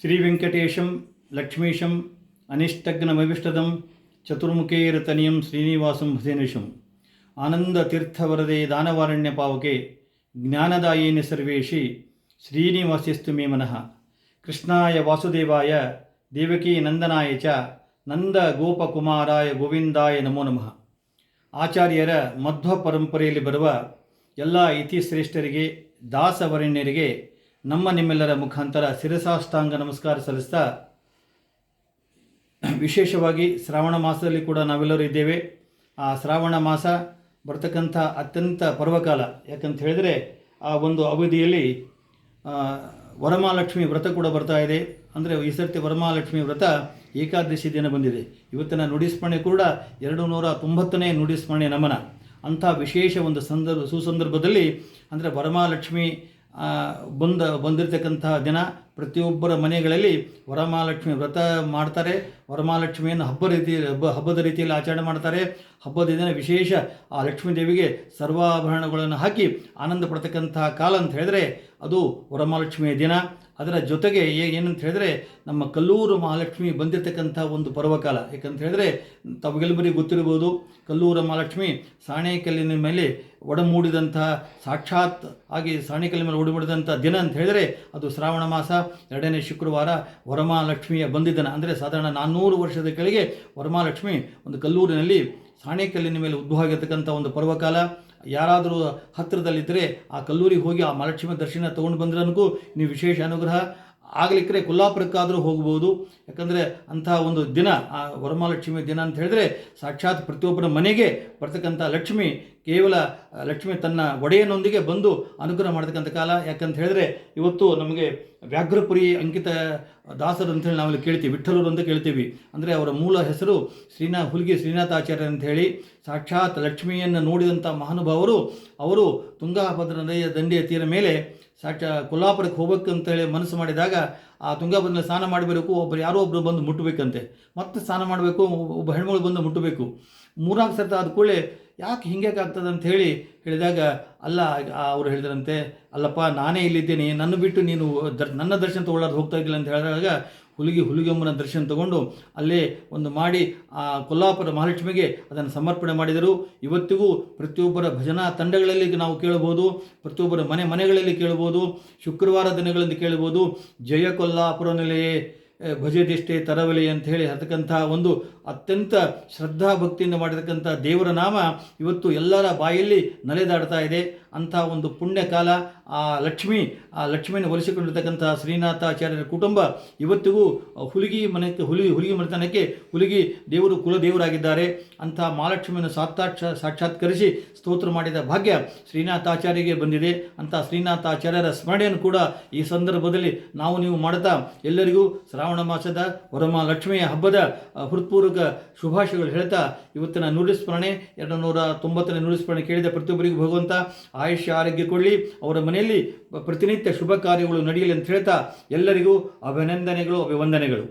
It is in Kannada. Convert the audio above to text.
ಶ್ರೀವೆಂಕಟೇಶಂ, ಲಕ್ಷ್ಮೀಶಂ, ಅನಿಷ್ಟಗ್ನಮವಿಷ್ಟದಂ, ಚತುರ್ಮುಖೇರತನಿಯಂ, ಶ್ರೀನಿವಾಸಂ ಭಜನಿಷಂ ಆನಂದ ತೀರ್ಥವರದೆ ದಾನವಾರಣ್ಯ ಪಾವಕೆ, ಜ್ಞಾನದಾಯೇನ ಸರ್ವೇಶಿ ಶ್ರೀನಿವಾಸಿಸ್ತು ಮೇ ಮನಃ. ಕೃಷ್ಣಾಯ ವಾಸುದೇವಾಯ, ದೇವಕೀ ನಂದನಾಯ ಚ ನಂದ ಗೋಪಕುಮಾರಾಯ ಗೋವಿಂದಾಯ ನಮೋ ನಮಃ. ಆಚಾರ್ಯರ ಮಧ್ವ ಪರಂಪರೆಯಲ್ಲಿ ಬರುವ ಎಲ್ಲ ಇತಿಶ್ರೇಷ್ಠರಿಗೆ, ದಾಸವರಣ್ಯರಿಗೆ ನಮ್ಮ ನಿಮ್ಮೆಲ್ಲರ ಮುಖಾಂತರ ಶಿರಸಾಷ್ಟಾಂಗ ನಮಸ್ಕಾರ ಸಲ್ಲಿಸ್ತಾ ವಿಶೇಷವಾಗಿ ಶ್ರಾವಣ ಮಾಸದಲ್ಲಿ ಕೂಡ ನಾವೆಲ್ಲರೂ ಇದ್ದೇವೆ. ಆ ಶ್ರಾವಣ ಮಾಸ ಬರ್ತಕ್ಕಂಥ ಅತ್ಯಂತ ಪರ್ವಕಾಲ. ಯಾಕಂತ ಹೇಳಿದರೆ ಆ ಒಂದು ಅವಧಿಯಲ್ಲಿ ವರಮಹಾಲಕ್ಷ್ಮಿ ವ್ರತ ಕೂಡ ಬರ್ತಾ ಇದೆ. ಅಂದರೆ ಈ ಸರ್ತಿ ವರಮಹಾಲಕ್ಷ್ಮಿ ವ್ರತ ಏಕಾದಶಿ ದಿನ ಬಂದಿದೆ. ಇವತ್ತಿನ ನುಡಿಸ್ಮರಣೆ ಕೂಡ ಎರಡು ನೂರ ತೊಂಬತ್ತನೇ ನುಡಿಸ್ಮರಣೆ ನಮನ. ಅಂಥ ವಿಶೇಷ ಒಂದು ಸಂದರ್ಭ, ಸುಸಂದರ್ಭದಲ್ಲಿ ಅಂದರೆ ವರಮಹಾಲಕ್ಷ್ಮಿ ಬಂದ, ಬಂದಿರತಕ್ಕಂತಹ ದಿನ ಪ್ರತಿಯೊಬ್ಬರ ಮನೆಗಳಲ್ಲಿ ವರಮಹಾಲಕ್ಷ್ಮಿ ವ್ರತ ಮಾಡ್ತಾರೆ. ವರಮಹಾಲಕ್ಷ್ಮಿಯನ್ನು ಹಬ್ಬ ರೀತಿ, ಹಬ್ಬ, ಹಬ್ಬದ ರೀತಿಯಲ್ಲಿ ಆಚರಣೆ ಮಾಡ್ತಾರೆ. ಹಬ್ಬದ ದಿನ ವಿಶೇಷ ಆ ಲಕ್ಷ್ಮೀ ದೇವಿಗೆ ಸರ್ವಾಭರಣಗಳನ್ನು ಹಾಕಿ ಆನಂದ ಪಡ್ತಕ್ಕಂತಹ ಕಾಲ ಅಂತ ಹೇಳಿದ್ರೆ ಅದು ವರಮಹಾಲಕ್ಷ್ಮಿಯ ದಿನ. ಅದರ ಜೊತೆಗೆ ಏನಂತ ಹೇಳಿದ್ರೆ ನಮ್ಮ ಕಲ್ಲೂರು ಮಹಾಲಕ್ಷ್ಮಿ ಬಂದಿರತಕ್ಕಂಥ ಒಂದು ಪರ್ವಕಾಲ. ಯಾಕಂತ ಹೇಳಿದ್ರೆ ತಮಗೆಲ್ಲರಿಗೂ ಗೊತ್ತಿರ್ಬೋದು ಕಲ್ಲೂರು ಮಹಾಲಕ್ಷ್ಮಿ ಸಾಣೇಕಲ್ಲಿನ ಮೇಲೆ ಒಡಮೂಡಿದಂತಹ ಸಾಕ್ಷಾತ್ ಆಗಿ ಸಾಣೇಕಲ್ಲಿ ಮೇಲೆ ಒಡಮೂಡಿದಂಥ ದಿನ ಅಂತ ಹೇಳಿದ್ರೆ ಅದು ಶ್ರಾವಣ ಮಾಸ, ಎರಡನೇ ಶುಕ್ರವಾರ ವರಮಹಾಲಕ್ಷ್ಮಿಯ ಬಂದಿದ್ದನ. ಅಂದರೆ ಸಾಧಾರಣ ನಾನ್ನೂರು ವರ್ಷದ ಕೆಳಗೆ ವರಮಹಾಲಕ್ಷ್ಮಿ ಒಂದು ಕಲ್ಲೂರಿನಲ್ಲಿ ಸಾಣೇಕಲ್ಲಿನ ಮೇಲೆ ಉದ್ಭವ ಆಗಿರ್ತಕ್ಕಂಥ ಒಂದು ಪರ್ವಕಾಲ, ಯಾರಾದರೂ ಹತ್ತಿರದಲ್ಲಿದ್ದರೆ ಆ ಕಲ್ಲೂರಿಗೆ ಹೋಗಿ ಆ ಮಹಾಲಕ್ಷ್ಮಿ ದರ್ಶನ ತೊಗೊಂಡು ಬಂದ್ರನಗೂ ನೀವು ವಿಶೇಷ ಅನುಗ್ರಹ. ಆಗಲಿಕ್ಕರೆ ಕೊಲ್ಲಾಪುರಕ್ಕಾದರೂ ಹೋಗ್ಬೋದು. ಯಾಕಂದರೆ ಅಂಥ ಒಂದು ದಿನ, ಆ ವರಮಹಾಲಕ್ಷ್ಮಿ ದಿನ ಅಂತ ಹೇಳಿದ್ರೆ ಸಾಕ್ಷಾತ್ ಪ್ರತಿಯೊಬ್ಬರ ಮನೆಗೆ ಬರ್ತಕ್ಕಂಥ ಲಕ್ಷ್ಮಿ, ಕೇವಲ ಲಕ್ಷ್ಮಿ ತನ್ನ ಒಡೆಯನೊಂದಿಗೆ ಬಂದು ಅನುಗ್ರಹ ಮಾಡ್ತಕ್ಕಂಥ ಕಾಲ. ಯಾಕಂತ ಹೇಳಿದ್ರೆ ಇವತ್ತು ನಮಗೆ ವ್ಯಾಘ್ರಪುರಿ ಅಂಕಿತ ದಾಸರು ಅಂತೇಳಿ ನಾವಲ್ಲಿ ಕೇಳ್ತೀವಿ ವಿಠಲರು ಅಂತ ಕೇಳ್ತೀವಿ. ಅಂದರೆ ಅವರ ಮೂಲ ಹೆಸರು ಶ್ರೀನಾ ಹುಲ್ಗಿ ಶ್ರೀನಾಥಾಚಾರ್ಯ ಅಂತ ಹೇಳಿ, ಸಾಕ್ಷಾತ್ ಲಕ್ಷ್ಮಿಯನ್ನು ನೋಡಿದಂಥ ಮಹಾನುಭಾವರು, ಅವರು ತುಂಗಾಭದ್ರ ನದಿಯ ದಂಡೆಯ ತೀರ ಮೇಲೆ ಸಾಕ್ಷ ಕೊಲ್ಲಾಪುರಕ್ಕೆ ಹೋಗಬೇಕು ಅಂತೇಳಿ ಮನಸ್ಸು ಮಾಡಿದಾಗ ಆ ತುಂಗಾಭದ್ರಲ್ಲಿ ಸ್ನಾನ ಮಾಡಬೇಕು, ಒಬ್ಬರು ಯಾರೋ ಒಬ್ಬರು ಬಂದು ಮುಟ್ಟಬೇಕಂತೆ. ಮತ್ತೆ ಸ್ನಾನ ಮಾಡಬೇಕು, ಒಬ್ಬ ಹೆಣ್ಮಗಳು ಬಂದು ಮುಟ್ಟಬೇಕು. ಮೂರಾರು ಸರ್ತ ಆದ ಕೂಡಲೇ ಯಾಕೆ ಹಿಂಗೆ ಆಗ್ತದೆ ಅಂತ ಹೇಳಿ ಹೇಳಿದಾಗ, ಅಲ್ಲ ಅವರು ಹೇಳಿದ್ರಂತೆ, ಅಲ್ಲಪ್ಪ, ನಾನೇ ಇಲ್ಲಿದ್ದೇನೆ, ನನ್ನ ಬಿಟ್ಟು ನೀನು ದರ್, ನನ್ನ ದರ್ಶನ ತಗೊಳ್ಳೋದು ಹೋಗ್ತಾ ಇದ್ದಿಲ್ಲ ಅಂತ ಹೇಳಿದಾಗ ಹುಲಿಗೆ ಹುಲಿಗಮ್ಮನ ದರ್ಶನ ತಗೊಂಡು ಅಲ್ಲೇ ಒಂದು ಮಾಡಿ ಆ ಕೊಲ್ಲಾಪುರ ಮಹಾಲಕ್ಷ್ಮಿಗೆ ಅದನ್ನು ಸಮರ್ಪಣೆ ಮಾಡಿದರು. ಇವತ್ತಿಗೂ ಪ್ರತಿಯೊಬ್ಬರ ಭಜನಾ ತಂಡಗಳಲ್ಲಿ ನಾವು ಕೇಳಬಹುದು ಪ್ರತಿಯೊಬ್ಬರ ಮನೆ ಮನೆಗಳಲ್ಲಿ ಕೇಳಬಹುದು ಶುಕ್ರವಾರ ದಿನಗಳಲ್ಲಿ ಕೇಳಬಹುದು ಜಯ ಕೊಲ್ಲಾಪುರ ನೆಲೆಯೇ ಭಜೆ ಭಜದಿಷ್ಟೇ ತರವಲೆ ಅಂತ ಹೇಳಿ ಹರತಕ್ಕಂಥ ಒಂದು ಅತ್ಯಂತ ಶ್ರದ್ಧಾ ಭಕ್ತಿಯಿಂದ ಮಾಡಿರ್ತಕ್ಕಂಥ ದೇವರ ನಾಮ ಇವತ್ತು ಎಲ್ಲರ ಬಾಯಲ್ಲಿ ನಲೆದಾಡ್ತಾ ಇದೆ. ಅಂಥ ಒಂದು ಪುಣ್ಯ ಕಾಲ ಆ ಲಕ್ಷ್ಮಿ, ಆ ಲಕ್ಷ್ಮಿಯನ್ನು ಒಲಿಸಿಕೊಂಡಿರ್ತಕ್ಕಂಥ ಶ್ರೀನಾಥಾಚಾರ್ಯರ ಕುಟುಂಬ ಇವತ್ತಿಗೂ ಹುಲಿಗಿ ಮನೆಗೆ ಹುಲಿ, ಹುಲಿಗಿ ಮನೆತನಕ್ಕೆ ಹುಲಿಗಿ ದೇವರು, ಕುಲದೇವರಾಗಿದ್ದಾರೆ. ಅಂಥ ಮಹಾಲಕ್ಷ್ಮಿಯನ್ನು ಸಾಕ್ಷಾತ್ ಸಾಕ್ಷಾತ್ಕರಿಸಿ ಸ್ತೋತ್ರ ಮಾಡಿದ ಭಾಗ್ಯ ಶ್ರೀನಾಥಾಚಾರ್ಯಗೆ ಬಂದಿದೆ. ಅಂಥ ಶ್ರೀನಾಥಾಚಾರ್ಯರ ಸ್ಮರಣೆಯನ್ನು ಕೂಡ ಈ ಸಂದರ್ಭದಲ್ಲಿ ನಾವು ನೀವು ಮಾಡುತ್ತಾ ಎಲ್ಲರಿಗೂ ಶ್ರಾವಣ ಮಾಸದ ವರಮಹಾಲಕ್ಷ್ಮಿಯ ಹಬ್ಬದ ಹೃತ್ಪೂರ್ವಕ ಶುಭಾಶಯಗಳು ಹೇಳ್ತಾ ಇವತ್ತಿನ ನುಡಿಸ್ಮರಣೆ ಎರಡು ನೂರ ತೊಂಬತ್ತನೇ ನುಡಿಸ್ಮರಣೆ ಕೇಳಿದ ಪ್ರತಿಯೊಬ್ಬರಿಗೂ ಭಗವಂತ ಆಯುಷ್ಯ, ಆರೋಗ್ಯ ಕೊಡಲಿ. ಅವರ ಮನೆಯಲ್ಲಿ ಪ್ರತಿನಿತ್ಯ ಶುಭ ಕಾರ್ಯಗಳು ನಡೆಯಲಿ ಅಂತ ಹೇಳ್ತಾ ಎಲ್ಲರಿಗೂ ಅಭಿನಂದನೆಗಳು ಅಭಿವಂದನೆಗಳು.